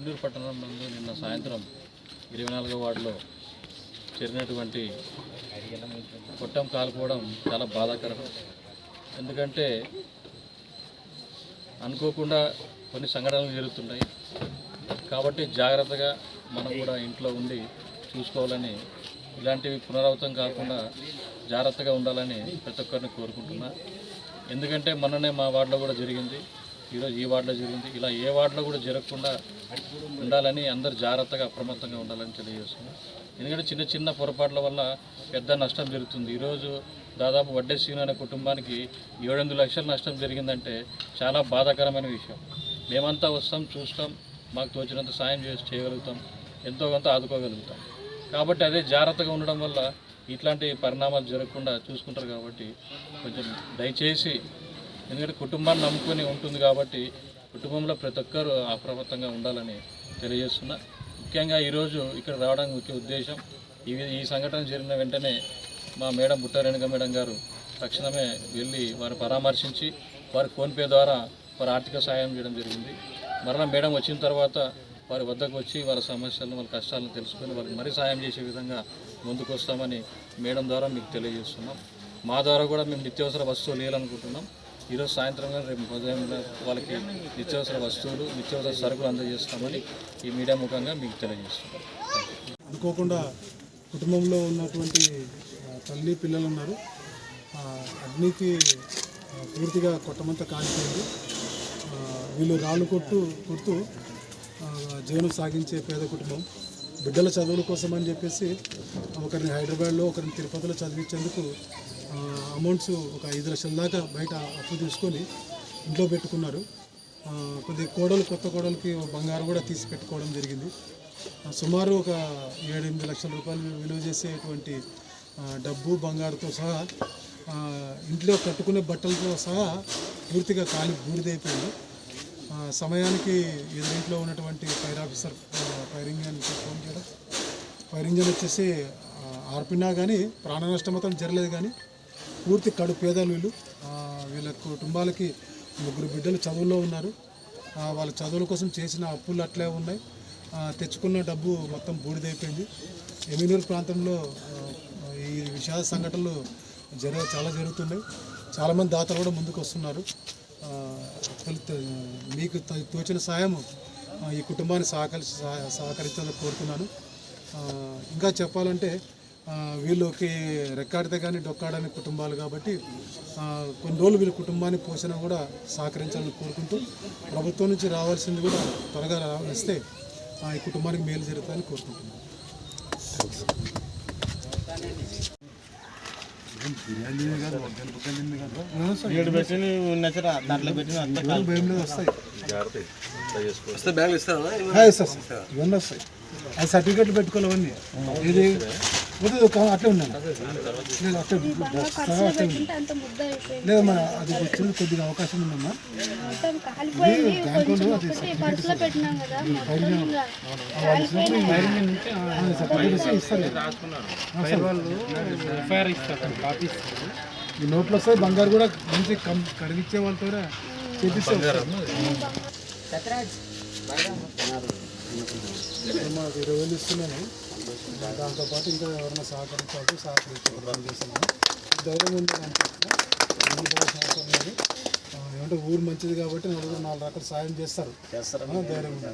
ఇందూరు పట్టణం నందు నిన్న సాయంత్రం ఇరవై నాలుగో వార్డులో చేరినటువంటి కొట్టం కాలుకోవడం చాలా బాధాకరం. ఎందుకంటే అనుకోకుండా కొన్ని సంఘటనలు జరుగుతున్నాయి కాబట్టి జాగ్రత్తగా మనం కూడా ఇంట్లో ఉండి చూసుకోవాలని ఇలాంటివి పునరావృతం కాకుండా జాగ్రత్తగా ఉండాలని ప్రతి ఒక్కరిని కోరుకుంటున్నా. ఎందుకంటే మొన్ననే మా వార్డులో కూడా జరిగింది. ఈరోజు ఈ వార్డులో జరిగింది. ఇలా ఏ వార్డులో కూడా జరగకుండా ఉండాలని అందరు జాగ్రత్తగా అప్రమత్తంగా ఉండాలని తెలియజేస్తున్నాం. ఎందుకంటే చిన్న చిన్న పొరపాట్ల వల్ల పెద్ద నష్టం జరుగుతుంది. ఈరోజు దాదాపు వడ్డేసీను అనే కుటుంబానికి ఏడెనిమిది లక్షల నష్టం జరిగిందంటే చాలా బాధాకరమైన విషయం. మేమంతా వస్తాం చూస్తాం మాకు తోచినంత సాయం చేసి చేయగలుగుతాం ఎంతో కొంత ఆదుకోగలుగుతాం. కాబట్టి అదే జాగ్రత్తగా ఉండడం వల్ల ఇట్లాంటి పరిణామాలు జరగకుండా చూసుకుంటారు కాబట్టి కొంచెం దయచేసి ఎందుకంటే కుటుంబాన్ని నమ్ముకొని ఉంటుంది కాబట్టి కుటుంబంలో ప్రతి ఒక్కరూ అప్రమత్తంగా ఉండాలని తెలియజేస్తున్నా. ముఖ్యంగా ఈరోజు ఇక్కడ రావడానికి ముఖ్య ఉద్దేశం ఈ ఈ సంఘటన జరిగిన వెంటనే మా మేడం బుట్టారేణుక మేడం గారు తక్షణమే వెళ్ళి వారు పరామర్శించి వారి ఫోన్పే ద్వారా వారి ఆర్థిక సహాయం చేయడం జరిగింది. మరలా మేడం వచ్చిన తర్వాత వారి వద్దకు వచ్చి వారి సమస్యలను వాళ్ళ కష్టాలను తెలుసుకొని వారికి మరీ సాయం చేసే విధంగా ముందుకు వస్తామని మేడం ద్వారా మీకు తెలియజేస్తున్నాం. మా ద్వారా కూడా మేము నిత్యావసర వస్తువులు వేయాలనుకుంటున్నాం ఈరోజు సాయంత్రం కానీ రేపు ఉదయం వాళ్ళకి నిత్యావసర వస్తువులు నిత్యావసర సరుకులు అందజేస్తామని ఈ మీడియా ముఖంగా మీకు తెలియజేస్తున్నాం. అనుకోకుండా కుటుంబంలో ఉన్నటువంటి తల్లి పిల్లలు ఉన్నారు. అగ్నికి పూర్తిగా కొట్టమంతా కాలిపోయింది. వీళ్ళు రాళ్ళు కొట్టు కొడుతూ జీవనం సాగించే పేద కుటుంబం. బిడ్డల చదువుల కోసం అని చెప్పేసి ఒకరిని హైదరాబాద్లో ఒకరిని తిరుపతిలో చదివించేందుకు అమౌంట్స్ ఒక ఐదు లక్షల దాకా బయట అప్పు తీసుకొని ఇంట్లో పెట్టుకున్నారు. కొద్ది కోడలు కొత్త కోడలకి బంగారం కూడా తీసి పెట్టుకోవడం జరిగింది. సుమారు ఒక ఏడెనిమిది లక్షల రూపాయలు విలువ చేసేటువంటి డబ్బు బంగారుతో సహా ఇంట్లో కట్టుకునే బట్టలతో సహా పూర్తిగా కాలి బూడిదైపోయింది. సమయానికి ఎదురింట్లో ఉన్నటువంటి fire officer fire engine phone చేయడం. ఫైర్ ఇంజన్ వచ్చేసి ఆర్పినా కానీ ప్రాణ నష్టం మాత్రం జరగలేదు కానీ పూర్తి కడు పేదలు వీళ్ళు. వీళ్ళ కుటుంబాలకి ముగ్గురు బిడ్డలు చదువులో ఉన్నారు. వాళ్ళ చదువుల కోసం చేసిన అప్పులు అట్లే ఉన్నాయి. తెచ్చుకున్న డబ్బు మొత్తం బూడిదైపోయింది. ఎమినూరు ప్రాంతంలో ఈ విషాద సంఘటనలు జర చాలా జరుగుతున్నాయి. చాలామంది దాతలు కూడా ముందుకు వస్తున్నారు మీకు తోచిన సాయం ఈ కుటుంబాన్ని సహకరి సహకరించాలని కోరుతున్నాను. ఇంకా చెప్పాలంటే వీళ్ళకి రెక్కాడితే కానీ డొక్కాడని కుటుంబాలు కాబట్టి ఆ, కొన్ని రోజులు వీళ్ళ కుటుంబాన్ని పోషణ కూడా సహకరించాలని కోరుకుంటూ ప్రభుత్వం నుంచి రావాల్సింది కూడా త్వరగా వస్తే ఆ, ఈ కుటుంబానికి మేలు జరుగుతుందని కోరుకుంటున్నాను. వస్తాయి. వస్తే బ్యాగులు ఇస్తారా? ఆ, ఇస్తాయి సార్. ఇవన్నీ వస్తాయి. అది సర్టిఫికెట్లు పెట్టుకోవాలి అవన్నీ. అట్లే ఉన్నాను లేదు అట్లే అయిపోయింది. లేదమ్మా అది వచ్చింది కొద్దిగా అవకాశం ఉందమ్మా. ఇస్తే ఇస్తారు ఈ నోట్లో వస్తాయి బంగారు కూడా మంచి కం కడిగిచ్చే వాళ్ళతో కూడా చేపిస్తే. మాకు ఇరవై వేలు ఇస్తున్నాను. దాంతోపాటు ఇంకా ఎవరైనా సహకరించాలి సహకరించే ప్రయత్నం చేస్తున్నాను. ధైర్యం ఉంది అనుకుంటున్నా. ఏమీ అవసరం లేదు ఆ, ఏమంటే ఊరు మంచిది కాబట్టి నలుగురు నాలుగు రకాల సాయం చేస్తారు. ధైర్యం ఉంది?